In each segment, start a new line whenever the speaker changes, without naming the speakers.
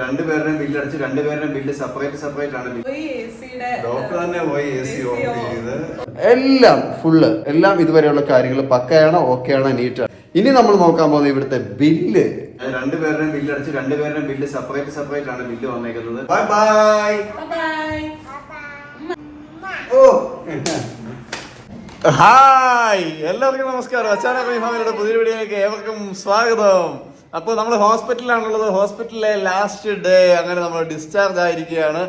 രണ്ടുപേരുടെയും ബില്ല് അടിച്ച് രണ്ടുപേരുടെയും ബില്ല് സെപ്പറേറ്റ് സെപ്പറേറ്റ് ആണ് ഡോക്ടർ തന്നെ പോയി എ സി ഓഫ് ചെയ്ത്. എല്ലാം ഫുള്ള് എല്ലാം ഇതുവരെയുള്ള കാര്യങ്ങൾ പക്കയാണ് ഓക്കെ ആണോ നീറ്റ് ഇനി നമ്മൾ നോക്കാൻ പോകുന്നത് ഇവിടുത്തെ ബില്ല് രണ്ടുപേരുടെയും ബില്ല് അടിച്ച് രണ്ടുപേരുടെയും ബില്ല് സെപ്പറേറ്റ് സെപ്പറേറ്റ് ആണ് ബില്ല് വന്നേക്കുന്നത്. Bye bye. ഓ ഹായ് എല്ലാവർക്കും നമസ്കാരം. അച്ചാന ഫാമിലിയുടെ പുതിയ വീഡിയോയിലേക്ക് ഏവർക്കും സ്വാഗതം. അപ്പോൾ നമ്മൾ ഹോസ്പിറ്റലിലാണുള്ളത്. ഹോസ്പിറ്റലിലെ ലാസ്റ്റ് ഡേ അങ്ങനെ നമ്മൾ ഡിസ്ചാർജ് ആയിരിക്കുകയാണ്.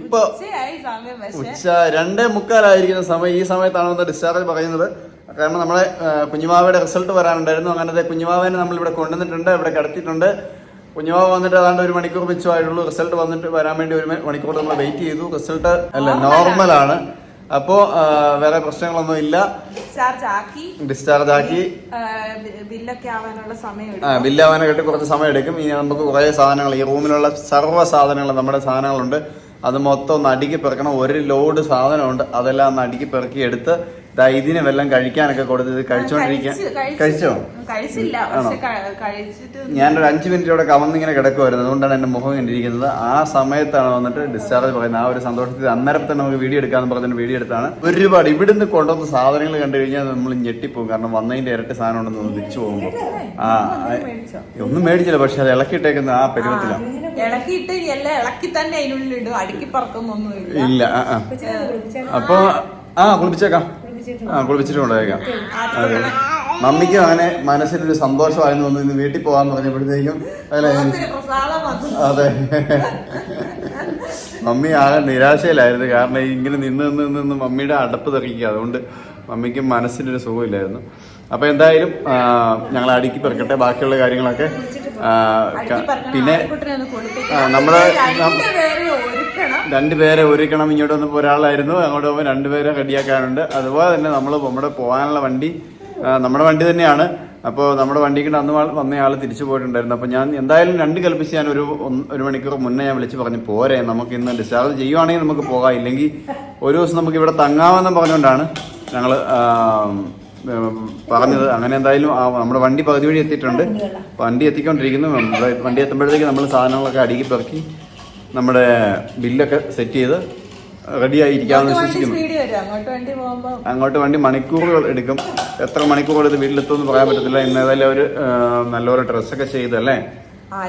ഇപ്പൊ ഉച്ച രണ്ടേ മുക്കാലായിരിക്കുന്ന സമയം. ഈ സമയത്താണ് നമ്മൾ ഡിസ്ചാർജ് പറയുന്നത്. കാരണം നമ്മളെ കുഞ്ഞുമാവയുടെ റിസൾട്ട് വരാനുണ്ടായിരുന്നു. അങ്ങനത്തെ കുഞ്ഞുമാവനെ നമ്മൾ ഇവിടെ കൊണ്ടുവന്നിട്ടുണ്ട്. ഇവിടെ കിടത്തിയിട്ടുണ്ട്. കുഞ്ഞുമാവ് വന്നിട്ട് ഏതാണ്ട് ഒരു മണിക്കൂർ മിച്ചമായിട്ടുള്ളൂ. റിസൾട്ട് വന്നിട്ട് വരാൻ വേണ്ടി ഒരു മണിക്കൂർ നമ്മൾ വെയിറ്റ് ചെയ്തു. റിസൾട്ട് അല്ല നോർമൽ ആണ് അപ്പോൾ വേറെ പ്രശ്നങ്ങളൊന്നും ഇല്ല.
ഡിസ്ചാർജ് ആക്കി.
ഡിസ്ചാർജ് ആക്കി.
ബില്ലൊക്കെ ആവാനുള്ള സമയം
ആ, ബില്ലാവാനായിട്ട് കുറച്ച് സമയം എടുക്കും. ഇനി നമുക്ക് കുറേ സാധനങ്ങൾ ഈ റൂമിലുള്ള സർവ സാധനങ്ങൾ നമ്മുടെ സാധനങ്ങളുണ്ട്. അത് മൊത്തം ഒന്ന് അടുക്കി പെറുക്കണം. ഒരു ലോഡ് സാധനമുണ്ട്. അതെല്ലാം ഒന്ന് അടുക്കി പെറുക്കി എടുത്ത് ദാ ഇതിന് വല്ലതും കഴിക്കാനൊക്കെ കൊടുത്തത് കഴിച്ചോണ്ടിരിക്കാൻ
കഴിച്ച്- കഴിച്ചില്ല കഴിച്ചിട്ട്
ഞാനൊരു അഞ്ച് മിനിറ്റ് ഇവിടെ കവന്നിങ്ങനെ കിടക്കുമായിരുന്നു അതുകൊണ്ടാണ് എന്റെ മുഖം കണ്ടിരിക്കുന്നത്. ആ സമയത്താണ് വന്നിട്ട് ഡിസ്ചാർജ് പറയുന്നത്. ആ ഒരു സന്തോഷത്തിൽ അന്നേരം തന്നെ നമുക്ക് വീഡിയോ എടുക്കാന്ന് പറഞ്ഞിട്ട് വീഡിയോ എടുത്താണ്. ഒരുപാട് ഇവിടുന്ന് കൊണ്ടുവന്ന സാധനങ്ങൾ കണ്ടു കഴിഞ്ഞാൽ നമ്മൾ ഞെട്ടിപ്പോകും. കാരണം വന്നതിന്റെ ഇരട്ടി സാധനം ഉണ്ടെന്ന് തിരിച്ചു പോകുമ്പോൾ ആ? ഒന്നും മേടിച്ചില്ല പക്ഷെ അത് ഇളക്കിയിട്ടേക്കുന്ന ആ പരുവത്തിലാണ്
ഇളക്കിയിട്ട് എല്ലാം ഇളക്കി തന്നെ അതിനുള്ളിൽ ഇടും. അടുക്കി പറക്കൊന്നൊന്നുമില്ല
ഇല്ല. അപ്പൊ ആ കുളിപ്പിച്ചേക്കാം. ആ കുളിപ്പിച്ചിട്ട് കൊണ്ടുപോയേക്കാം അതെ. മമ്മിക്കും അങ്ങനെ മനസ്സിലൊരു സന്തോഷമായിരുന്നു ഒന്ന് ഇന്ന് വീട്ടിൽ പോകാൻ പറഞ്ഞപ്പോഴത്തേക്കും അല്ലേ?
വന്നു.
അതെ. മമ്മി ആകെ നിരാശയിലായിരുന്നു. കാരണം ഇങ്ങനെ നിന്ന് നിന്ന് നിന്ന് മമ്മിയുടെ അടപ്പ് തെറിക്കുക. അതുകൊണ്ട് മമ്മിക്ക് മനസ്സിനൊരു സുഖമില്ലായിരുന്നു. അപ്പൊ എന്തായാലും ഞങ്ങൾ അടുക്കി പെറുക്കട്ടെ ബാക്കിയുള്ള കാര്യങ്ങളൊക്കെ പിന്നെ
നമ്മൾ ഒന്ന് കുളിപ്പിക്കണം.
ആ, നമ്മൾ നം-
രണ്ടുപേരെ ഒരുക്കണം
ഇങ്ങോട്ട് വന്നപ്പോൾ ഒരാളായിരുന്നു അങ്ങോട്ട് പോകുമ്പോൾ രണ്ടുപേരെ റെഡിയാക്കാനുണ്ട്. അതുപോലെ തന്നെ നമ്മൾ നമ്മുടെ പോകാനുള്ള വണ്ടി നമ്മുടെ വണ്ടി തന്നെയാണ്. അപ്പോൾ നമ്മുടെ വണ്ടിക്ക് അന്ന് ആൾ- വന്നയാൾ തിരിച്ചു പോയിട്ടുണ്ടായിരുന്നു. അപ്പോൾ ഞാൻ എന്തായാലും രണ്ട് കൽപ്പിച്ച് ഞാൻ ഒരു ഒരു മണിക്കൂർ മുന്നേ ഞാൻ വിളിച്ച് പറഞ്ഞു പോരെ നമുക്ക് ഇന്ന് ഡിസ്ചാർജ് ചെയ്യുവാണെങ്കിൽ നമുക്ക് പോകാം. ഇല്ലെങ്കിൽ ഒരു ദിവസം നമുക്ക് ഇവിടെ തങ്ങാമെന്ന് പറഞ്ഞുകൊണ്ടാണ് ഞങ്ങൾ പറഞ്ഞത് അങ്ങനെ എന്തായാലും ആ നമ്മുടെ വണ്ടി പകുതി വഴി എത്തിയിട്ടുണ്ട്. വണ്ടി എത്തിക്കൊണ്ടിരിക്കുന്നു. വണ്ടി എത്തുമ്പോഴത്തേക്ക് നമ്മൾ സാധനങ്ങളൊക്കെ അടുക്കി പെറുക്കി നമ്മുടെ ബില്ലൊക്കെ സെറ്റ് ചെയ്ത് റെഡി ആയിരിക്കാമെന്ന്
വണ്ടി
വിശ്വസിക്കുന്നു.
അങ്ങോട്ട് വണ്ടി
മണിക്കൂറുകൾ എടുക്കും. എത്ര മണിക്കൂറുകൾ ഇത് വീട്ടിലെത്തുമെന്ന് പറയാൻ പറ്റത്തില്ല. ഇന്ന് ഏതായാലും ഒരു ആ, നല്ലൊരു ഡ്രസ്സൊക്കെ ചെയ്തല്ലേ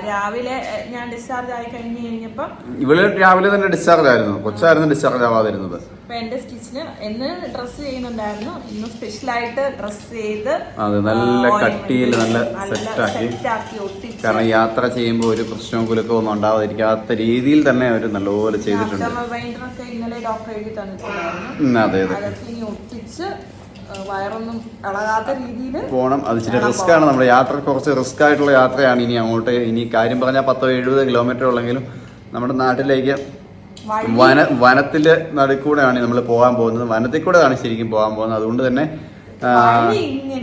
രാവിലെ ഞാൻ ഡിസ്ചാർജ് ആയി കഴിഞ്ഞ് കഴിഞ്ഞപ്പം
ഇവൾ രാവിലെ തന്നെ ഡിസ്ചാർജ് ആയിരുന്നു. കൊച്ചായിരുന്നു ഡിസ്ചാർജ് ആവാതിരുന്നത്.
ഇപ്പൊ എന്റെ സ്റ്റിച്ചിന് എന്ന് ഡ്രസ് ചെയ്യുന്നുണ്ടായിരുന്നു. ഇന്ന് സ്പെഷ്യലായിട്ട് ഡ്രസ് ചെയ്ത്
അതെ നല്ല കട്ടിയിൽ നല്ല സെറ്റാക്കി കാരണം യാത്ര ചെയ്യുമ്പോൾ ഒരു പ്രശ്നവും കുലക്കോ ഒന്നും ഉണ്ടാവാതിരിക്കാത്ത രീതിയിൽ തന്നെ അവർ നല്ലപോലെ ചെയ്തിട്ടുണ്ട്.
ഇന്നലെ ഡോക്ടർ എഴുതി തന്നിട്ടുണ്ടായിരുന്നു.
അതെ അതെ.
ഒട്ടിച്ച് വയറൊന്നും ഇളകാത്ത രീതിയിൽ
പോകണം അത് ഇച്ചിരി റിസ്ക് ആണ്. നമ്മുടെ യാത്ര കുറച്ച് റിസ്ക് ആയിട്ടുള്ള യാത്രയാണ് ഇനി അങ്ങോട്ട്. ഇനി കാര്യം പറഞ്ഞാൽ പത്തോ എഴുപത് കിലോമീറ്റർ ഉള്ളെങ്കിലും നമ്മുടെ നാട്ടിലേക്ക് വന വനത്തിന്റെ നടുക്കൂടെയാണ് നമ്മൾ പോകാൻ പോകുന്നത്. വനത്തിൽ കൂടെയാണ് ശരിക്കും പോകാൻ പോകുന്നത്. അതുകൊണ്ട് തന്നെ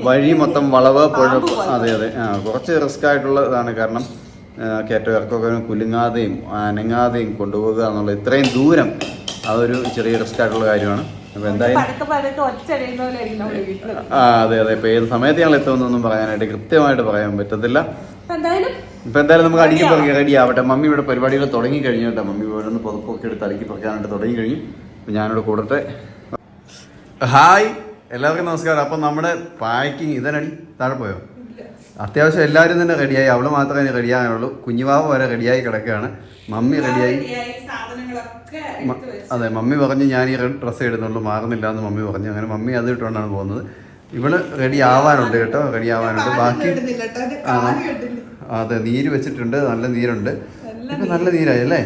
വഴി
മൊത്തം വളവ് പുഴ അതെ അതെ. ആ കുറച്ച് റിസ്ക് ആയിട്ടുള്ളതാണ് കാരണം കയറ്റം ഇറക്കമൊക്കെ കുലുങ്ങാതെയും അനങ്ങാതെയും കൊണ്ടുപോകുക എന്നുള്ള ഇത്രയും ദൂരം അതൊരു ചെറിയ റിസ്ക് ആയിട്ടുള്ള കാര്യമാണ്. അപ്പോൾ എന്തായാലും ആ അതെ അതെ. ഇപ്പൊ ഏത് സമയത്ത് ഞങ്ങൾ എത്തുമെന്നൊന്നും പറയാനായിട്ട് കൃത്യമായിട്ട് പറയാൻ പറ്റത്തില്ല.
അപ്പൊ എന്തായാലും
ഇപ്പൊ എന്തായാലും നമുക്ക് അടിക്ക് പറക്കി റെഡി ആവട്ടെ മമ്മി ഇവിടെ പരിപാടികൾ തുടങ്ങി കഴിഞ്ഞു കേട്ടോ. മമ്മി ഇവിടെ നിന്ന് പുതപ്പൊക്കെ എടുത്ത് അടുക്കി പറക്കാനായിട്ട് തുടങ്ങി കഴിഞ്ഞു. അപ്പൊ ഞാനിവിടെ കൂടട്ടെ. ഹായ്. എല്ലാവർക്കും നമസ്കാരം. അപ്പൊ നമ്മുടെ പാക്കിങ് ഇതനടി താഴെ പോയോ? അത്യാവശ്യം എല്ലാവരും തന്നെ റെഡിയായി. അവൾ മാത്രമേ റെഡിയാകാനുള്ളൂ. കുഞ്ഞുവാവ് വരെ റെഡിയായി കിടക്കുകയാണ്. മമ്മി റെഡിയായി. അതെ മമ്മി പറഞ്ഞു ഞാൻ ഈ ഡ്രസ്സ് ഇടുന്നുള്ളൂ. മാറുന്നില്ല എന്ന് മമ്മി പറഞ്ഞു. അങ്ങനെ മമ്മി അത് ഇട്ടുകൊണ്ടാണ് പോകുന്നത്. ഇവൾ റെഡി ആവാനുണ്ട് കേട്ടോ. റെഡി ആവാനുണ്ട്. ബാക്കി അതെ നീര് വെച്ചിട്ടുണ്ട് നല്ല നീരുണ്ട്. ഇപ്പൊ നല്ല നീരായി അല്ലേ?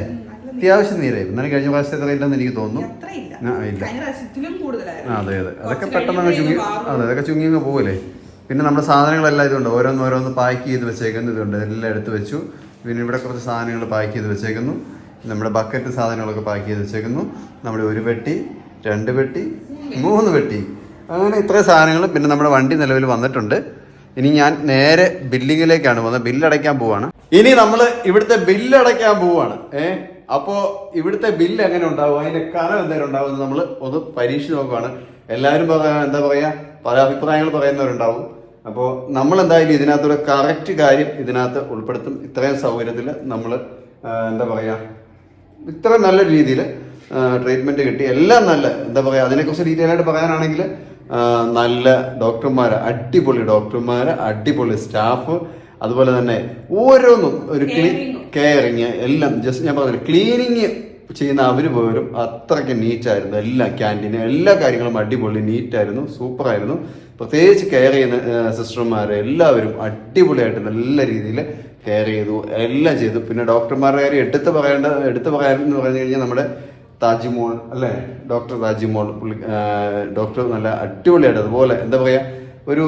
അത്യാവശ്യം നീരായി. എന്നാലും കഴിഞ്ഞ പ്രാവശ്യത്തെ ഇല്ലെന്ന് എനിക്ക് തോന്നുന്നു. ആ, ഇല്ല. അതെ അതെ. അതൊക്കെ പെട്ടെന്ന് അങ്ങ് ചുങ്ങി അതെ അതൊക്കെ ചുങ്ങി അങ്ങ് പോകല്ലേ പിന്നെ നമ്മുടെ സാധനങ്ങളെല്ലാം ഇതുണ്ട്. ഓരോന്ന് ഓരോന്ന് പാക്ക് ചെയ്ത് വെച്ചേക്കുന്നു. ഇതുണ്ട്. എല്ലാം എടുത്ത് വെച്ചു. പിന്നെ ഇവിടെ കുറച്ച് സാധനങ്ങൾ പാക്ക് ചെയ്ത് വെച്ചേക്കുന്നു. നമ്മുടെ ബക്കറ്റ് സാധനങ്ങളൊക്കെ പാക്ക് ചെയ്ത് വെച്ചേക്കുന്നു. നമ്മുടെ ഒരു പെട്ടി രണ്ട് പെട്ടി. മൂന്ന് പെട്ടി. അങ്ങനെ ഇത്രയും സാധനങ്ങൾ പിന്നെ നമ്മുടെ വണ്ടി നിലവിൽ വന്നിട്ടുണ്ട്. ഇനി ഞാൻ നേരെ ബില്ലിങ്ങിലേക്കാണ് പോകുന്നത്. ബില്ലടയ്ക്കാൻ പോവാണ്. ഇനി നമ്മൾ ഇവിടുത്തെ ബില്ലടയ്ക്കാൻ പോവാണ്. ഏ? അപ്പോ ഇവിടുത്തെ ബില്ല് എങ്ങനെ ഉണ്ടാവും? അതിന്റെ കനം എന്തായാലും ഉണ്ടാവും നമ്മൾ ഒന്ന് പരീക്ഷിച്ച് നോക്കുവാണ്. എല്ലാവരും എന്താ പറയാ? പല അഭിപ്രായങ്ങൾ പറയുന്നവരുണ്ടാവും. അപ്പോൾ നമ്മൾ എന്തായാലും ഇതിനകത്തൊരു കറക്റ്റ് കാര്യം ഇതിനകത്ത് ഉൾപ്പെടുത്തും. ഇത്രയും സൗകര്യത്തിൽ നമ്മൾ എന്താ പറയുക ഇത്ര നല്ല രീതിയിൽ ട്രീറ്റ്മെന്റ് കിട്ടി. എല്ലാം നല്ല എന്താ പറയുക അതിനെക്കുറിച്ച് ഡീറ്റെയിൽ ആയിട്ട് പറയാനാണെങ്കിൽ നല്ല ഡോക്ടർമാർ അടിപൊളി ഡോക്ടർമാർ അടിപൊളി സ്റ്റാഫ് അതുപോലെ തന്നെ ഓരോന്നും ഒരു ക്ലീ കെയറിങ് എല്ലാം ജസ്റ്റ് ഞാൻ പറഞ്ഞു ക്ലീനിങ് ചെയ്യുന്ന അവർ പോലും അത്രയ്ക്ക് നീറ്റായിരുന്നു. എല്ലാ ക്യാന്റീനും എല്ലാ കാര്യങ്ങളും അടിപൊളി നീറ്റായിരുന്നു സൂപ്പറായിരുന്നു. പ്രത്യേകിച്ച് കെയർ ചെയ്യുന്ന സിസ്റ്റർമാർ എല്ലാവരും അടിപൊളിയായിട്ട് നല്ല രീതിയിൽ കെയർ ചെയ്തു എല്ലാം ചെയ്തു. പിന്നെ ഡോക്ടർമാരുടെ കാര്യം എടുത്ത് പറയേണ്ട എടുത്ത് പറയാനെന്ന് പറഞ്ഞു കഴിഞ്ഞാൽ നമ്മുടെ താജിമോൾ അല്ലേ? ഡോക്ടർ താജിമോൾ പുള്ളി ഡോക്ടർ നല്ല അടിപൊളിയായിട്ട് അതുപോലെ എന്താ പറയാ ഒരു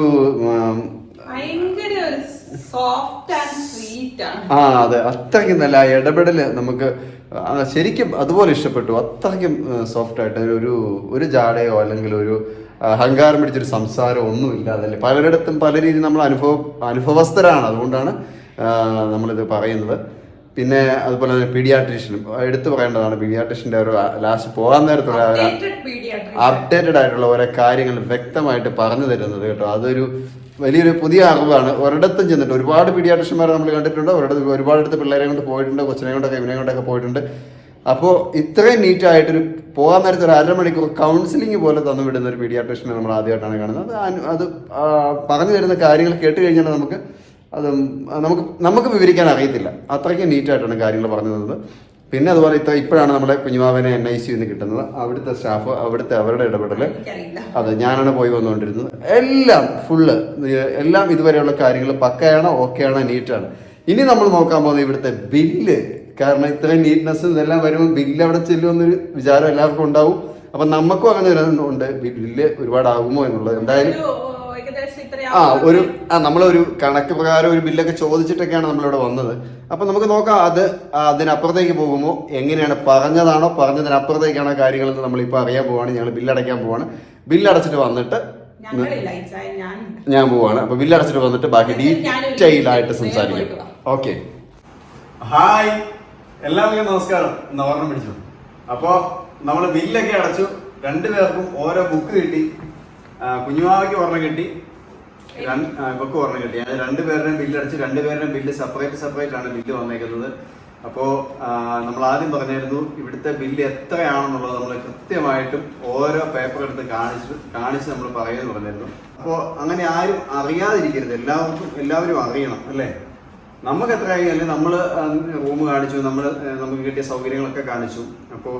ആ അതെ അത്രയ്ക്കും നല്ല ആ ഇടപെടൽ നമുക്ക് ശരിക്കും അതുപോലെ ഇഷ്ടപ്പെട്ടു. അത്രയ്ക്കും സോഫ്റ്റ് ആയിട്ട് ഒരു ഒരു ജാടയോ അല്ലെങ്കിൽ ഒരു അഹങ്കാരം പിടിച്ചൊരു സംസാരം ഒന്നും ഇല്ലാതല്ലേ പലരിടത്തും പല രീതിയിൽ നമ്മൾ അനുഭവ അനുഭവസ്ഥരാണ്. അതുകൊണ്ടാണ് നമ്മളിത് പറയുന്നത്. പിന്നെ അതുപോലെ തന്നെ പീഡിയാട്രീഷ്യനും എടുത്തു പറയേണ്ടതാണ് പീഡിയാട്രീഷ്യന്റെ ഒരു ലാസ്റ്റ് പോകാൻ നേരത്തുള്ള അപ്ഡേറ്റഡ് ആയിട്ടുള്ള ഓരോ കാര്യങ്ങൾ വ്യക്തമായിട്ട് പറഞ്ഞു തരുന്നത് കേട്ടോ. അതൊരു വലിയൊരു പുതിയ അറിവാണ്. ഒരിടത്തും ചെന്നിട്ട് ഒരുപാട് പീഡിയാട്രീഷ്യന്മാരെ നമ്മൾ കണ്ടിട്ടുണ്ട്. ഒരിടത്ത് ഒരുപാട് അടുത്ത് പിള്ളേരെ കൊണ്ട് പോയിട്ടുണ്ട് കൊച്ചിനെ കൊണ്ടൊക്കെ ഇവനെ കൊണ്ടൊക്കെ പോയിട്ടുണ്ട്. അപ്പോൾ ഇത്രയും നീറ്റായിട്ടൊരു പോകാൻ നേരത്തെ ഒരു അരമണിക്കൂർ കൗൺസിലിംഗ് പോലെ തന്നു വിടുന്ന ഒരു പീഡിയാട്രീഷ്യനെ നമ്മൾ ആദ്യമായിട്ടാണ് കാണുന്നത്. അത് അത് പറഞ്ഞു തരുന്ന കാര്യങ്ങൾ കേട്ട് കഴിഞ്ഞാൽ നമുക്ക് അത് നമുക്ക് നമുക്ക് വിവരിക്കാൻ അറിയത്തില്ല. അത്രയ്ക്ക് നീറ്റായിട്ടാണ് കാര്യങ്ങൾ പറഞ്ഞു തന്നത്. പിന്നെ അതുപോലെ ഇത്ര ഇപ്പോഴാണ് നമ്മുടെ കുഞ്ഞുമാവനെ എൻ ഐ സി നിന്ന് കിട്ടുന്നത്. അവിടുത്തെ സ്റ്റാഫ് അവിടുത്തെ അവരുടെ ഇടപെടൽ അത് ഞാനാണ് പോയി വന്നുകൊണ്ടിരുന്നത്. എല്ലാം ഫുള്ള് എല്ലാം ഇതുവരെയുള്ള കാര്യങ്ങൾ പക്കയാണ് ഓക്കെയാണ് നീറ്റാണ് ഇനി നമ്മൾ നോക്കാൻ പോകുന്നത് ഇവിടുത്തെ ബില്ല്. കാരണം ഇത്രയും നീറ്റ്നെസ് ഇതെല്ലാം വരുമ്പോൾ ബില്ല് അവിടെ ചെല്ലുമെന്നൊരു വിചാരം എല്ലാവർക്കും ഉണ്ടാവും. അപ്പം നമുക്കും അങ്ങനെ ഒരു ഉണ്ട് ബില്ല് ഒരുപാടാകുമോ എന്നുള്ളത്. എന്തായാലും ആ ഒരു ആ നമ്മളൊരു കണക്ക് പ്രകാരം ഒരു ബില്ലൊക്കെ ചോദിച്ചിട്ടൊക്കെയാണ് നമ്മളിവിടെ വന്നത്. അപ്പൊ നമുക്ക് നോക്കാം അത് അതിനപ്പുറത്തേക്ക് പോകുമ്പോൾ എങ്ങനെയാണ് പറഞ്ഞതാണോ പറഞ്ഞതിനപ്പുറത്തേക്കാണോ കാര്യങ്ങളെന്ന് നമ്മളിപ്പോൾ അറിയാൻ പോവാണ്. ഞങ്ങൾ ബില്ലടയ്ക്കാൻ പോവാണ്. ബില്ലടച്ചിട്ട് വന്നിട്ട് ഞാൻ പോവാണ്. അപ്പൊ ബില്ലടച്ചിട്ട് വന്നിട്ട് ബാക്കി ഡീറ്റെയിൽ ആയിട്ട് സംസാരിക്കും. ഓക്കെ. ഹായ്. എല്ലാവർക്കും നമസ്കാരം. ഓർമ്മ പിടിച്ചു. അപ്പോ നമ്മൾ ബില്ലൊക്കെ അടച്ചു. രണ്ടുപേർക്കും ഓരോ ബുക്ക് കിട്ടി. കുഞ്ഞുമാവയ്ക്ക് ഒരെണ്ണം കിട്ടി. ഇവക്ക് ഓർമ്മ കിട്ടി. ഞാൻ രണ്ടുപേരുടെയും ബില്ല് അടിച്ച് രണ്ടുപേരുടെയും ബില്ല് സെപ്പറേറ്റ് സെപ്പറേറ്റ് ആണ് ബില്ല് വന്നേക്കുന്നത്. അപ്പോ നമ്മൾ ആദ്യം പറഞ്ഞായിരുന്നു ഇവിടുത്തെ ബില്ല് എത്രയാണെന്നുള്ളത് നമ്മൾ കൃത്യമായിട്ടും ഓരോ പേപ്പർ എടുത്ത് കാണിച്ച് കാണിച്ച് നമ്മൾ പറയുമെന്ന് പറഞ്ഞിരുന്നു അപ്പോ അങ്ങനെ ആരും അറിയാതിരിക്കരുത്. എല്ലാവർക്കും എല്ലാവരും അറിയണം അല്ലേ? നമുക്ക് എത്രയായി? അല്ലെങ്കിൽ നമ്മൾ റൂം കാണിച്ചു നമ്മൾ നമുക്ക് കിട്ടിയ സൗകര്യങ്ങളൊക്കെ കാണിച്ചു. അപ്പോ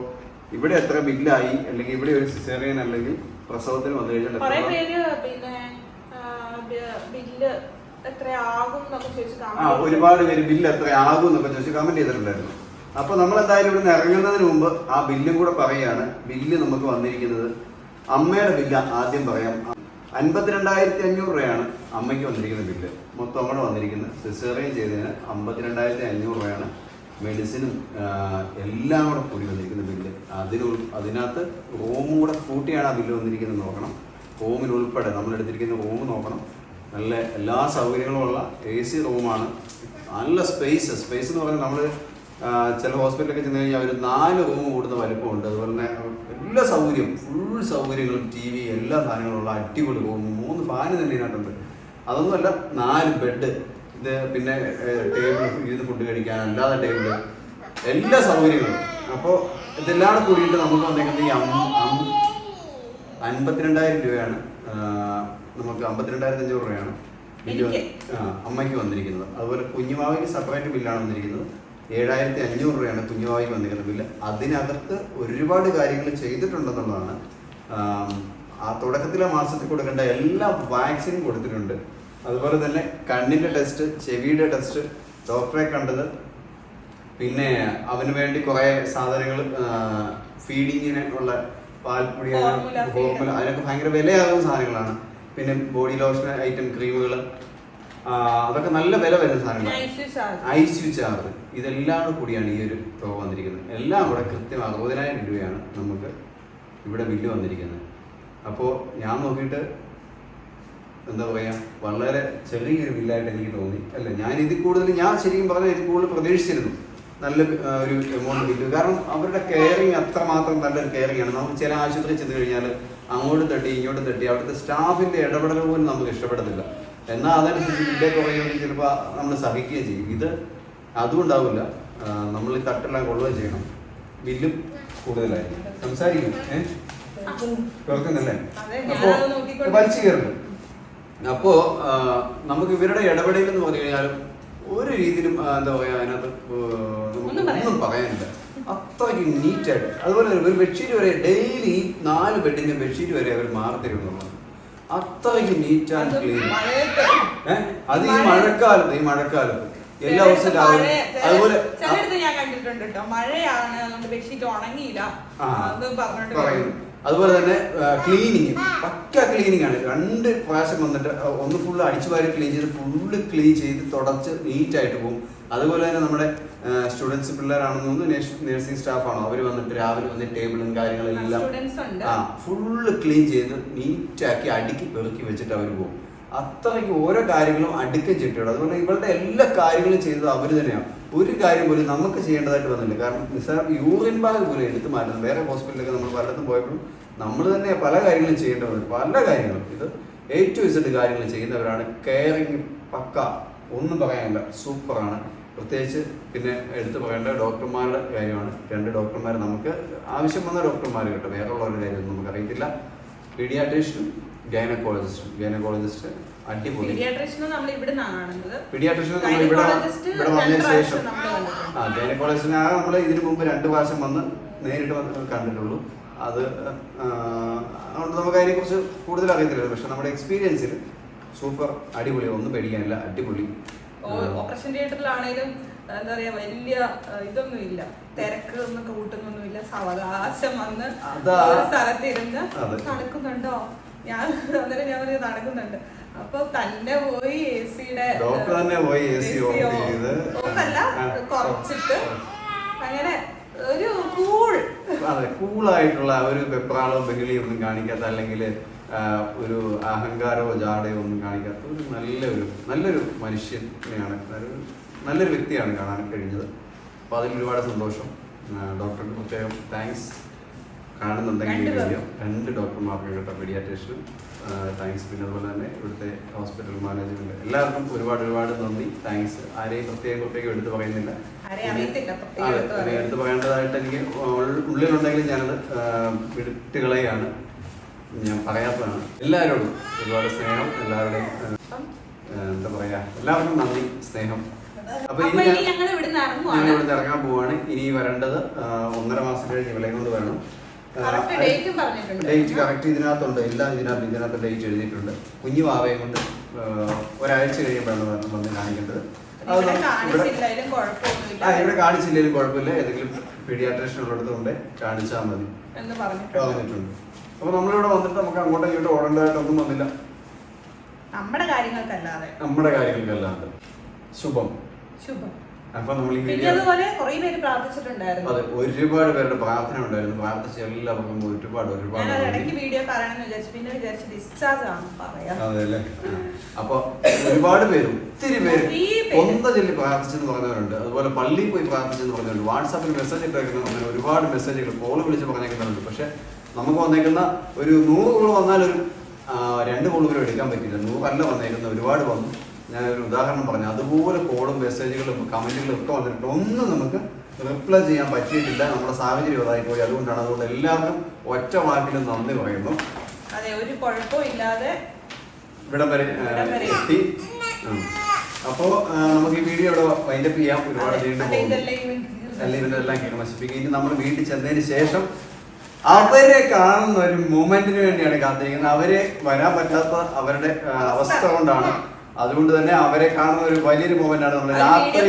ഇവിടെ എത്ര ബില്ലായി അല്ലെങ്കിൽ ഇവിടെ ഒരു സിസേറിയൻ അല്ലെങ്കിൽ പ്രസവത്തിന് വന്നു കഴിഞ്ഞാൽ
കൊറേ
എത്ര
പേര് പിന്നെ ആ, ബി- ബില്ല്
ആ ഒരുപാട് പേര് ബില്ല് എത്ര ആകും എന്നൊക്കെ ചോദിച്ച് കമന്റ് ചെയ്തിട്ടുണ്ടായിരുന്നു. അപ്പൊ നമ്മൾ എന്തായാലും ഇവിടെ ഇറങ്ങുന്നതിന് മുമ്പ് ആ ബില്ലും കൂടെ പറയാണ് ബില്ല് നമുക്ക് വന്നിരിക്കുന്നത് അമ്മയുടെ ബില്ല് ആദ്യം പറയാം. അൻപത്തിരണ്ടായിരത്തി അഞ്ഞൂറ് രൂപയാണ് അമ്മയ്ക്ക് വന്നിരിക്കുന്ന ബില്ല്. മൊത്തം അങ്ങോട്ട് വന്നിരിക്കുന്നത്. സിസേറിയൻ ചെയ്തതിന് അമ്പത്തിരണ്ടായിരത്തി അഞ്ഞൂറ് രൂപയാണ് മെഡിസിനും എല്ലാം കൂടെ കൂടി വന്നിരിക്കുന്ന ബില്ല്. അതിന് അതിനകത്ത് റൂമും കൂടെ കൂട്ടിയാണ് ആ ബില്ല് വന്നിരിക്കുന്നത് നോക്കണം. റൂമിൽ ഉൾപ്പെടെ നമ്മൾ എടുത്തിരിക്കുന്ന റൂം നോക്കണം. നല്ല എല്ലാ സൗകര്യങ്ങളുമുള്ള എ സി റൂമാണ്. നല്ല സ്പേസ് സ്പേസ് എന്ന് പറഞ്ഞാൽ നമ്മൾ ചില ഹോസ്പിറ്റലൊക്കെ ചെന്ന് കഴിഞ്ഞാൽ ഒരു നാല് റൂം കൂടുന്ന വലിപ്പമുണ്ട്. അതുപോലെ തന്നെ എല്ലാ സൗകര്യം ഫുൾ സൗകര്യങ്ങളും ടി വി എല്ലാ സാധനങ്ങളും ഉള്ള അടിപൊളി റൂം മൂന്ന് ഫാന് തന്നെ ഇതിനകത്തുണ്ട്. അതൊന്നുമല്ല നാല് ബെഡ് ഇത് പിന്നെ ടേബിൾ ഇരുന്ന് ഫുഡ് കഴിക്കാൻ അല്ലാതെ ടേബിൾ എല്ലാ സൗകര്യങ്ങളും. അപ്പോൾ ഇതെല്ലാം കൂടിയിട്ട് നമുക്ക് വന്നേക്കുന്നത് ഈ അമ്പത്തിരണ്ടായിരം രൂപയാണ്. നമുക്ക് അമ്പത്തിരണ്ടായിരത്തി അഞ്ഞൂറ് രൂപയാണ്. ബില്ല് അമ്മയ്ക്ക് വന്നിരിക്കുന്നത്. അതുപോലെ കുഞ്ഞുമാവയ്ക്ക് സെപ്പറേറ്റ് ബില്ലാണ് വന്നിരിക്കുന്നത്. ഏഴായിരത്തി അഞ്ഞൂറ് രൂപയാണ് കുഞ്ഞുമാവയ്ക്ക് വന്നിരിക്കുന്ന ബില്ല് അതിനകത്ത് ഒരുപാട് കാര്യങ്ങൾ ചെയ്തിട്ടുണ്ടെന്നുള്ളതാണ്. ആം, തുടക്കത്തിലെ മാസത്തിൽ കൊടുക്കേണ്ട എല്ലാ വാക്സിനും കൊടുത്തിട്ടുണ്ട്. അതുപോലെ തന്നെ കണ്ണിന്റെ ടെസ്റ്റ് ചെവിയുടെ ടെസ്റ്റ് ഡോക്ടറെ കണ്ടത്. പിന്നെ അവന് വേണ്ടി കുറെ സാധനങ്ങൾ ഫീഡിങ്ങിനുള്ള പാൽപ്പൊടി ഫോർമുല അതിനൊക്കെ ഭയങ്കര വിലയാകുന്ന സാധനങ്ങളാണ്. പിന്നെ ബോഡി ലോഷൻ ഐറ്റം ക്രീമുകൾ അതൊക്കെ നല്ല വില വരുന്ന സാധനങ്ങളാണ്. ഐസ്യു ചാർജ് ഇതെല്ലാം കൂടിയാണ് ഈ ഒരു തുക വന്നിരിക്കുന്നത്. എല്ലാം കൂടെ കൃത്യം അറുപതിനായിരം രൂപയാണ് നമുക്ക് ഇവിടെ ബില്ല് വന്നിരിക്കുന്നത്. അപ്പോൾ ഞാൻ നോക്കിയിട്ട് എന്താ പറയുക വളരെ ചെറിയൊരു ബില്ലായിട്ട് എനിക്ക് തോന്നി. അല്ല ഞാൻ ഇതിൽ കൂടുതൽ ഞാൻ ശരിക്കും പറഞ്ഞാൽ ഇതിൽ കൂടുതൽ പ്രതീക്ഷിച്ചിരുന്നു. നല്ല ഒരു എമൗണ്ട് ബില്ല് കാരണം അവരുടെ കെയറിങ് അത്രമാത്രം നല്ലൊരു കെയറിങ് ആണ്. നമുക്ക് ചില ആശുപത്രി ചെന്ന് കഴിഞ്ഞാൽ അങ്ങോട്ടും തട്ടി ഇങ്ങോട്ടും തട്ടി. അവിടുത്തെ സ്റ്റാഫിന്റെ ഇടപെടൽ പോലും നമുക്ക് ഇഷ്ടപ്പെടുന്നില്ല. എന്നാൽ അതനുസരിച്ച് ബില്ലേ കുറയുമെങ്കിൽ ചിലപ്പോൾ നമ്മൾ സഹിക്കുകയും ചെയ്യും. ഇത് അതും ഉണ്ടാവില്ല നമ്മൾ ഈ തട്ടെല്ലാം കൊള്ളുകയും ചെയ്യണം. ബില്ലും കൂടുതലായി സംസാരിക്കും. ഏഹ്
അപ്പോൾ
വലിച്ചു കയറുന്നു. അപ്പോ നമുക്ക് ഇവരുടെ ഇടപെടൽ എന്ന് പറഞ്ഞു കഴിഞ്ഞാൽ ഒരു രീതിയിലും എന്താ പറയാ അതിനകത്ത്
ഒന്നും പറയാനില്ല.
അത്രയ്ക്ക് നീറ്റായിട്ട് അതുപോലെ തന്നെ ഒരു ബെഡ്ഷീറ്റ് വരെ ഡെയിലി നാല് ബെഡിന്റെ ബെഡ്ഷീറ്റ് വരെ അവർ മാറി തരുമെന്നുള്ളത് അത്രയ്ക്ക് നീറ്റ് ആൻഡ് ക്ലീൻ ഏഹ് അത് ഈ
മഴ-
മഴക്കാലത്ത് ഈ മഴക്കാലത്ത്. എല്ലാ ദിവസവും രാവിലെ അതുപോലെ
ചിലയിടത്ത് ഞാൻ കണ്ടിട്ടുണ്ട് കേട്ടോ. മഴയാണ് അതുകൊണ്ട് ബെഡ്ഷീറ്റ് ഉണങ്ങിയില്ല. അത് പറഞ്ഞിട്ട്
പറയുന്നു. അതുപോലെ തന്നെ ക്ലീനിങ് പക്ക ക്ലീനിങ് ആണ്. രണ്ട് പ്രാവശ്യം വന്നിട്ട് ഒന്ന് ഫുള്ള് അടിച്ചു വാരി ക്ലീൻ ചെയ്ത് ഫുള്ള് ക്ലീൻ ചെയ്ത് തുടച്ച് നീറ്റായിട്ട് പോകും. അതുപോലെ തന്നെ നമ്മുടെ സ്റ്റുഡൻസ് പിള്ളേരാണെന്ന് നേഴ്സിംഗ് സ്റ്റാഫാണോ അവർ വന്നിട്ട് രാവിലെ വന്ന് ടേബിളും കാര്യങ്ങളെല്ലാം ആ ഫുള്ള് ക്ലീൻ ചെയ്ത് നീറ്റാക്കി അടുക്കി പെറുക്കി വെച്ചിട്ട് അവർ പോകും. അത്രയ്ക്ക് ഓരോ കാര്യങ്ങളും അടുക്കി ചിട്ടയോട് അതുപോലെ ഇവരുടെ എല്ലാ കാര്യങ്ങളും ചെയ്തത് അവർ തന്നെയാണ് ഒരു കാര്യം പോലും നമുക്ക് ചെയ്യേണ്ടതായിട്ട് വന്നില്ല. കാരണം നിസാർ യൂറിൻ ബാഗ് പോലും എടുത്ത് മാറ്റുന്നത് വേറെ ഹോസ്പിറ്റലിലൊക്കെ നമ്മൾ പലയിടത്തും പോയപ്പോഴും നമ്മൾ തന്നെ പല കാര്യങ്ങളും ചെയ്യേണ്ടി വന്നു. പല കാര്യങ്ങളും. ഇത് ഏറ്റവും ഇസഡ് കാര്യങ്ങൾ ചെയ്യുന്നവരാണ്. കെയറിങ് പക്ക. ഒന്നും പറയാനില്ല. സൂപ്പറാണ് പ്രത്യേകിച്ച് പിന്നെ എടുത്തു പറയേണ്ട ഡോക്ടർമാരുടെ കാര്യമാണ്. രണ്ട് ഡോക്ടർമാർ നമുക്ക് ആവശ്യം വന്ന ഡോക്ടർമാർ കിട്ടും. വേറെ ഉള്ളവരുടെ കാര്യമൊന്നും നമുക്ക് അറിയത്തില്ല പീഡിയാട്രീഷ്യനും ഗൈനക്കോളജിസ്റ്റും. ഗൈനക്കോളജിസ്റ്റ് അടിപൊളി.
പീഡിയാട്രീഷ്യനെ നമ്മൾ ഇവിടെ
ഇവിടെ വന്നതിന് ശേഷം. ആ ഗൈനക്കോളജിസ്റ്റിനെ നമ്മൾ ഇതിനു മുമ്പ് രണ്ട് പ്രാവശ്യം വന്ന് നേരിട്ട് വന്ന് കണ്ടിട്ടുള്ളൂ. അത് അതുകൊണ്ട് നമുക്ക് അതിനെക്കുറിച്ച് കൂടുതൽ അറിയത്തില്ല. പക്ഷെ നമ്മുടെ എക്സ്പീരിയൻസിൽ സൂപ്പർ അടിപൊളി. ഒന്നും പേടിക്കാനില്ല. അടിപൊളി.
ഓപ്പറേഷൻ തിയേറ്ററിലാണേലും എന്താ പറയാ വലിയ ഇതൊന്നും ഇല്ല തിരക്ക് ഒന്നും കൂട്ടുന്നൊന്നുമില്ല. സാവകാശം വന്ന്
സ്ഥലത്തിരുന്ന്
നടക്കുന്നുണ്ടോ? ഞാൻ അന്നേരം ഞാൻ പറഞ്ഞു നടക്കുന്നുണ്ട്. അപ്പൊ തന്നെ പോയി എ സിയുടെ
ഡോക്ടർ തന്നെ പോയി
ഓഫല്ല കുറച്ചിട്ട് അങ്ങനെ ഒരു കൂൾ.
അതെ കൂളായിട്ടുള്ള ഒരു പെപ്രാളോ ബഹിളിയൊന്നും കാണിക്കാത്ത അല്ലെങ്കിൽ ഒരു അഹങ്കാരമോ ജാടയോ ഒന്നും കാണിക്കാത്ത ഒരു നല്ലൊരു നല്ലൊരു മനുഷ്യനെയാണ് നല്ലൊരു വ്യക്തിയാണ് കാണാൻ കഴിഞ്ഞത്. അപ്പോൾ അതിൽ ഒരുപാട് സന്തോഷം. ഡോക്ടർക്ക് പ്രത്യേകം താങ്ക്സ് കാണുന്നുണ്ടെങ്കിൽ
രണ്ട്
വീഡിയോ. രണ്ട് ഡോക്ടർമാർക്ക് കേട്ടോ പീഡിയാട്രീഷനും താങ്ക്സ് പിന്നെ അതുപോലെ തന്നെ ഇവിടുത്തെ ഹോസ്പിറ്റൽ മാനേജ്മെന്റ് എല്ലാവർക്കും ഒരുപാട് ഒരുപാട് നന്ദി. താങ്ക്സ് ആരെയും പ്രത്യേകം പ്രത്യേകം എടുത്തു പറയുന്നില്ല.
എടുത്തു
അതെ, പറയേണ്ടതായിട്ട് എനിക്ക് ഉള്ളിലുണ്ടെങ്കിൽ ഞാനത് വിട്ടുകളയാണ്. ഞാൻ പറയാത്തതാണ്. എല്ലാവരോടും ഒരുപാട് സ്നേഹം എല്ലാവരുടെയും എന്താ പറയാ എല്ലാവർക്കും നന്ദി സ്നേഹം. അപ്പൊ ഇനി
ഞങ്ങൾ ഇവിടുന്ന്
ഇറങ്ങാൻ പോവാണ്. ഇനി വരേണ്ടത് ഒന്നര മാസം കഴിഞ്ഞ് ഇവളെ കൊണ്ട് വരണം. ഡേറ്റ് കറക്റ്റ് ഇതിനകത്തുണ്ട്. എല്ലാം ഇതിനകത്ത് ഇതിനകത്ത് ഡേറ്റ് എഴുതിയിട്ടുണ്ട്. കുഞ്ഞു വാവയും കൊണ്ട് ഒരാഴ്ച കഴിയുമ്പോഴാണ് വന്ന് വന്ന് കാണിക്കേണ്ടത്.
ഇവിടെ
ഇവിടെ ആ ഇവിടെ കാണിച്ചില്ലെങ്കിലും കുഴപ്പമില്ല. ഏതെങ്കിലും പീഡിയാട്രീഷ്യൻ ഉള്ളിടത്ത് കൊണ്ട് കാണിച്ചാൽ മതി.
പറഞ്ഞിട്ടുണ്ട്.
അപ്പൊ നമ്മളിവിടെ വന്നിട്ട് നമുക്ക് അങ്ങോട്ടും ഇങ്ങോട്ടും ഓടേണ്ടതായിട്ടൊന്നും വന്നില്ല.
നമ്മുടെ കാര്യങ്ങൾക്കല്ലാതെ.
നമ്മുടെ കാര്യങ്ങൾക്കല്ലാതെ. ശുഭം.
ശുഭം.
അപ്പൊ നമ്മൾ ഈ
പിന്നെ
വീഡിയോ
അതുപോലെ കുറേ പേര് പ്രാർത്ഥിച്ചിട്ടുണ്ടായിരുന്നു.
അതെ ഒരുപാട് പേരുടെ പ്രാർത്ഥന ഉണ്ടായിരുന്നു. പ്രാർത്ഥിച്ച എല്ലാവർക്കും ഒരുപാട് ഒരുപാട്
ഞാൻ അത്. ഇടയ്ക്ക് വീഡിയോ പറയണമെന്ന് വിചാരിച്ചു. പിന്നെ വിചാരിച്ചു ഡിസ്ചാർജ് ആണ് പറയാം.
അതെ അല്ലേ? അപ്പൊ ഒരുപാട് പേര് ഒത്തിരി പേര്
ഒത്തിരി പേര്.
കൊന്ത ചൊല്ലി പ്രാർത്ഥിച്ചെന്ന് പറഞ്ഞവരുണ്ട്. അതുപോലെ പള്ളിയിൽ പോയി പ്രാർത്ഥിച്ചെന്ന് പറഞ്ഞവരുണ്ട്. വാട്സാപ്പിൽ മെസ്സേജ് ഇട്ടേക്കുന്ന അങ്ങനെ ഒരുപാട് മെസ്സേജുകൾ കോൾ വിളിച്ച് പറഞ്ഞേക്കുന്നവരുണ്ട്. പക്ഷെ നമുക്ക് വന്നേക്കുന്ന ഒരു നൂറ് കോൾ വന്നാൽ ഒരു രണ്ട് കോൾ പോലും എടുക്കാൻ പറ്റില്ല. നൂറല്ല വന്നേക്കുന്ന ഒരുപാട് വന്നു. ഞാൻ ഒരു ഉദാഹരണം പറഞ്ഞു. അതുപോലെ കോളും മെസ്സേജുകളും കമന്റുകളും ഒക്കെ വന്നിട്ടുണ്ട്. ഒന്നും നമുക്ക് റിപ്ലൈ ചെയ്യാൻ പറ്റിയിട്ടില്ല. നമ്മുടെ സാഹചര്യം അതായി പോയി. അതുകൊണ്ടാണ് അതുകൊണ്ട് എല്ലാവർക്കും ഒറ്റ വാക്കിലും നന്ദി പറയുന്നു.
അതെ ഒരു
ഇവിടം വരെ എത്തി. അപ്പോ നമുക്ക് ഈ വീഡിയോ ഇവിടെ വൈൻഡപ്പ് ചെയ്യാം. ഒരുപാട് നീണ്ടു പോകും അല്ലെങ്കിൽ കേട്ട് നശിപ്പിക്കും ഇനി നമ്മൾ വീട്ടിൽ ചെന്നതിന് ശേഷം അവരെ കാണുന്ന ഒരു മൂമെന്റിന് വേണ്ടിയാണ് കാത്തിരിക്കുന്നത്. അവരെ വരാൻ പറ്റാത്ത അവരുടെ അവസ്ഥ കൊണ്ടാണ്. അതുകൊണ്ട് തന്നെ അവരെ കാണുന്ന ഒരു വലിയൊരു മൂമെന്റ് ആണ് നമ്മൾ രാത്രി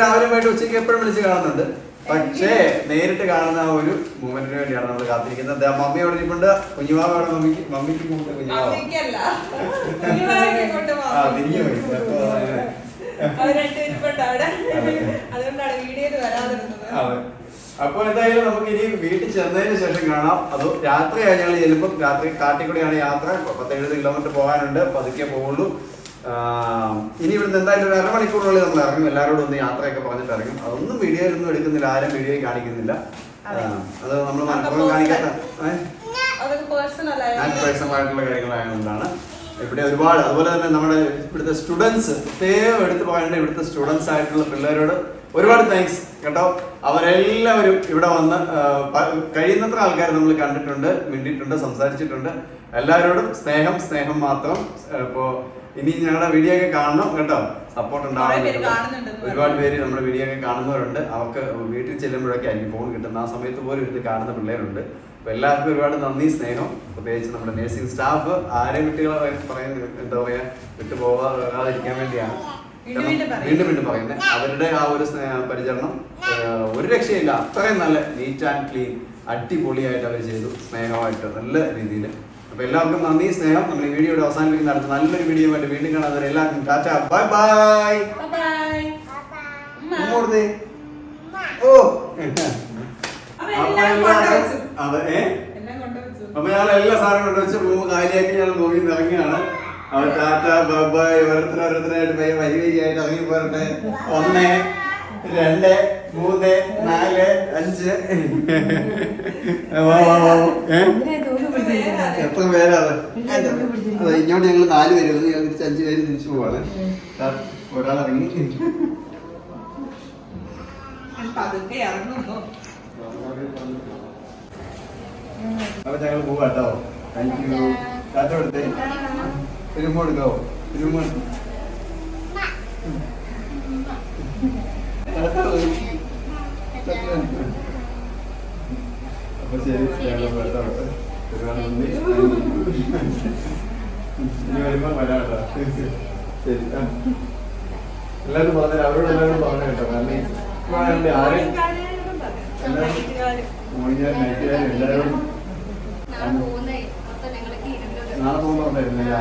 രാവിലെ വൈകിട്ട് ഉച്ചയ്ക്ക് എപ്പോഴും വിളിച്ച് കാണുന്നുണ്ട്. പക്ഷേ നേരിട്ട് കാണുന്ന ആ ഒരു മൂമെന്റിന് വേണ്ടിയാണ് നമ്മൾ കാത്തിരിക്കുന്നത്. മമ്മി അവിടെ ഇരിപ്പുണ്ട്. കുഞ്ഞുമാവാണ് മമ്മിക്ക് മമ്മിക്ക് കൂട്ട് കുഞ്ഞുമാവ. ആ. തിരിഞ്ഞു പോയി.
അതുകൊണ്ടാണ് വീഡിയോയിൽ വരാതിരുന്നത്.
അതെ അപ്പൊ എന്തായാലും നമുക്ക് ഇനി വീട്ടിൽ ചെന്നതിന് ശേഷം കാണാം. അത് രാത്രി ഞങ്ങൾ ചെല്ലുമ്പോൾ രാത്രി കാട്ടിക്കൂടിയാണ് യാത്ര. പത്തെഴുപത് കിലോമീറ്റർ പോകാനുണ്ട്. പതുക്കെ പോകുള്ളൂ ഇനി ഇവിടുന്ന് എന്തായാലും ഒരു അരമണിക്കൂറിനുള്ളിൽ നമ്മൾ ഇറങ്ങും. എല്ലാവരോടും ഒന്ന് യാത്രയൊക്കെ പറഞ്ഞിട്ട് ഇറങ്ങും. അതൊന്നും വീഡിയോയിലൊന്നും എടുക്കുന്നില്ല. ആരും വീഡിയോയിൽ കാണിക്കുന്നില്ല.
അതെ.
നമ്മൾ മനഃപൂർവം കാണിക്കാത്ത ഞാൻ ആയിട്ടുള്ള കാര്യങ്ങളായതുകൊണ്ടാണ്. ഇവിടെ ഒരുപാട് അതുപോലെ തന്നെ നമ്മുടെ ഇവിടുത്തെ സ്റ്റുഡൻസ് പ്രത്യേകം എടുത്ത് പറയേണ്ട ഇവിടുത്തെ സ്റ്റുഡൻസ് ആയിട്ടുള്ള പിള്ളേരോട് ഒരുപാട് താങ്ക്സ് കേട്ടോ. അവരെല്ലാവരും ഇവിടെ വന്ന് കഴിയുന്നത്ര ആൾക്കാർ നമ്മൾ കണ്ടിട്ടുണ്ട് മിണ്ടിയിട്ടുണ്ട് സംസാരിച്ചിട്ടുണ്ട്. എല്ലാവരോടും സ്നേഹം സ്നേഹം മാത്രം. ഇപ്പോ ഇനി ഞങ്ങളുടെ വീഡിയോ ഒക്കെ കാണണം കേട്ടോ. സപ്പോർട്ട് ഉണ്ടാവും ഒരുപാട് പേര് നമ്മുടെ വീഡിയോ ഒക്കെ കാണുന്നവരുണ്ട്. അവർക്ക് വീട്ടിൽ ചെല്ലുമ്പോഴൊക്കെ ആയിരിക്കും ഫോൺ കിട്ടുന്ന ആ സമയത്ത് പോലും ഇരുന്ന് കാണുന്ന പിള്ളേരുണ്ട്. അപ്പൊ എല്ലാവർക്കും ഒരുപാട് നന്ദി സ്നേഹം. പ്രത്യേകിച്ച് നമ്മുടെ നഴ്സിംഗ് സ്റ്റാഫ് ആരെയും കുട്ടികളെ പറയുന്നത് എന്താ പറയാ വിട്ടുപോകാതിരിക്കാൻ വേണ്ടിയാണ്.
വീണ്ടും വീണ്ടും പറയുന്നു.
വീണ്ടും വീണ്ടും പറയുന്നത് അവരുടെ ആ ഒരു പരിചരണം ഒരു രക്ഷയില്ല. അത്രയും നല്ല നീറ്റ് ആൻഡ് ക്ലീൻ അടിപൊളിയായിട്ട് അവർ ചെയ്തു. സ്നേഹമായിട്ട് നല്ല രീതിയിൽ അപ്പൊ എല്ലാവർക്കും നന്ദി സ്നേഹം. നമ്മൾ ഈ വീഡിയോയുടെ അവസാനിപ്പിക്കുന്ന അടുത്ത് നല്ലൊരു വീഡിയോ ആയിട്ട് വീണ്ടും കാണാൻ എല്ലാവർക്കും ടാറ്റ. By bye. ഓ. അതെ ഏ? അപ്പൊ ഞങ്ങൾ എല്ലാ സാധനവും കൊണ്ടുവച്ച് പോകുമ്പോൾ കാര്യമായിട്ട് ഞങ്ങൾ നോക്കി ഇറങ്ങിയാണ്. അവർ ടാറ്റ ബബായ് ഓരോരുത്തർ ഓരോരുത്തരായിട്ട് വരി വരി വരിയായിട്ട് ഇറങ്ങി പോരട്ടെ ഒന്ന് രണ്ട് മൂന്ന് നാല് അഞ്ച്? എത്ര പേരാണ് ഇങ്ങോട്ട് ഞങ്ങൾ നാല് പേര് വന്ന് ഞങ്ങൾ തിരിച്ച് അഞ്ച് പേര് തിരിച്ചു പോവാണ്. ഒരാൾ ഇറങ്ങി. അപ്പൊ ഞങ്ങൾ പോവാട്ടോ. താങ്ക് യു ടാറ്റ തിരുമ്പോ എടുക്കാവോ തിരുമ്പോ അപ്പൊ ശരി ഇനി വരുമ്പോ വരാം കേട്ടോ. ശരി ആ. എല്ലാവരും പറഞ്ഞു അവരോട് എല്ലാവരും പറഞ്ഞു കേട്ടോ. കാരണം ഇപ്പൊ ആരും? മോണിക്കാരും നൈറ്റുകാരും എല്ലാവരും നാളെ പോകുന്നുണ്ടായിരുന്നില്ല